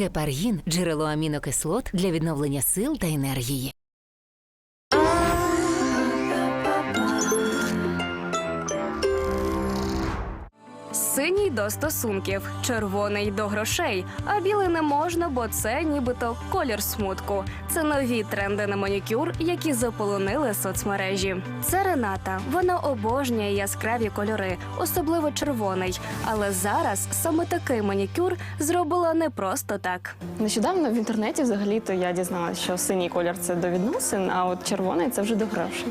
Гепаргін джерело амінокислот для відновлення сил та енергії. Синій до стосунків, червоний до грошей, а білий не можна, бо це нібито колір смутку. Це нові тренди на манікюр, які заполонили соцмережі. Це Рената. Вона обожнює яскраві кольори, особливо червоний. Але зараз саме такий манікюр зробила не просто так. Нещодавно в інтернеті взагалі-то я дізналася, що синій колір це до відносин, а от червоний це вже до грошей.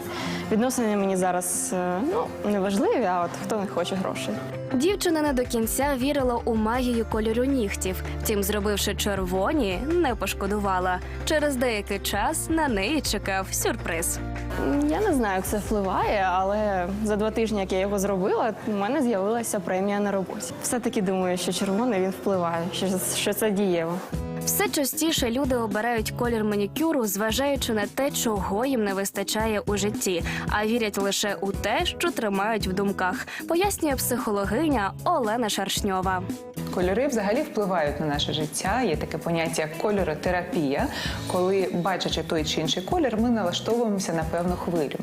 Відносини мені зараз е, ну не важливі, а от хто не хоче грошей. Дівчина не до кінця вірила у магію кольору нігтів. Втім, зробивши червоні, не пошкодувала. Через деякий час на неї чекав сюрприз. Я не знаю, як це впливає, але за два тижні, як я його зробила, у мене з'явилася премія на роботі. Все-таки думаю, що червоний він впливає, що, що це дієво. Все частіше люди обирають колір манікюру, зважаючи на те, чого їм не вистачає у житті, а вірять лише у те, що тримають в думках, пояснює психологиня Олена Шаршньова. Кольори взагалі впливають на наше життя. Є таке поняття як кольоротерапія, коли, бачачи той чи інший колір, ми налаштовуємося на певну хвилю.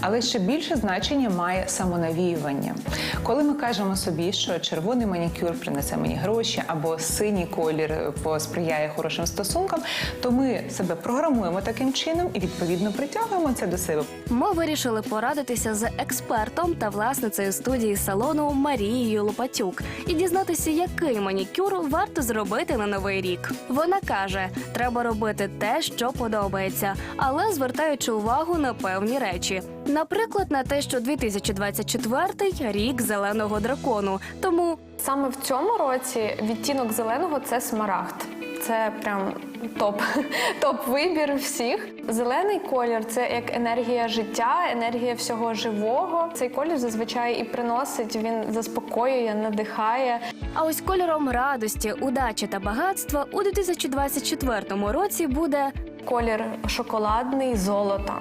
Але ще більше значення має самонавіювання. Коли ми кажемо собі, що червоний манікюр принесе мені гроші, або синій колір посприяє хорошим стосункам, то ми себе програмуємо таким чином і відповідно притягуємо це до себе. Ми вирішили порадитися з експертом та власницею студії салону Марією Лопатюк і дізнатися, який манікюр варто зробити на новий рік. Вона каже, треба робити те, що подобається, але звертаючи увагу на певні речі. Наприклад, на те, що 2024 – рік зеленого дракону. Тому Саме в цьому році відтінок зеленого це смарагд. Це прям топ, топ вибір всіх. Зелений колір це як енергія життя, енергія всього живого. Цей колір зазвичай і приносить, він заспокоює, надихає. а ось кольором радості, удачі та багатства у 2024 році буде Колір шоколадний золота.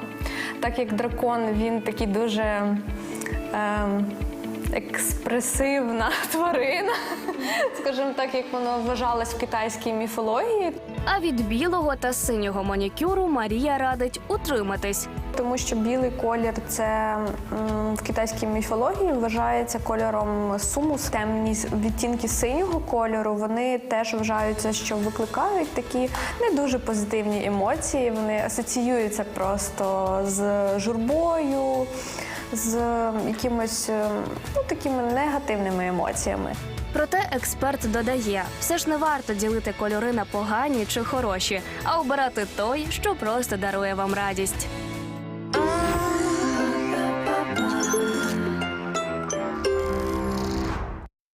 Так як дракон, він такий дуже ем, експресивна тварина, скажімо так, як воно вважалось в китайській міфології. А від білого та синього манікюру Марія радить утриматись. Тому що білий колір це м, в китайській міфології вважається кольором сумус. Темні відтінки синього кольору вони теж вважаються, що викликають такі не дуже позитивні емоції. Вони асоціюються просто з журбою, з якимось е, ну, такими негативними емоціями. Проте експерт додає, все ж не варто ділити кольори на погані чи хороші, а обирати той, що просто дарує вам радість.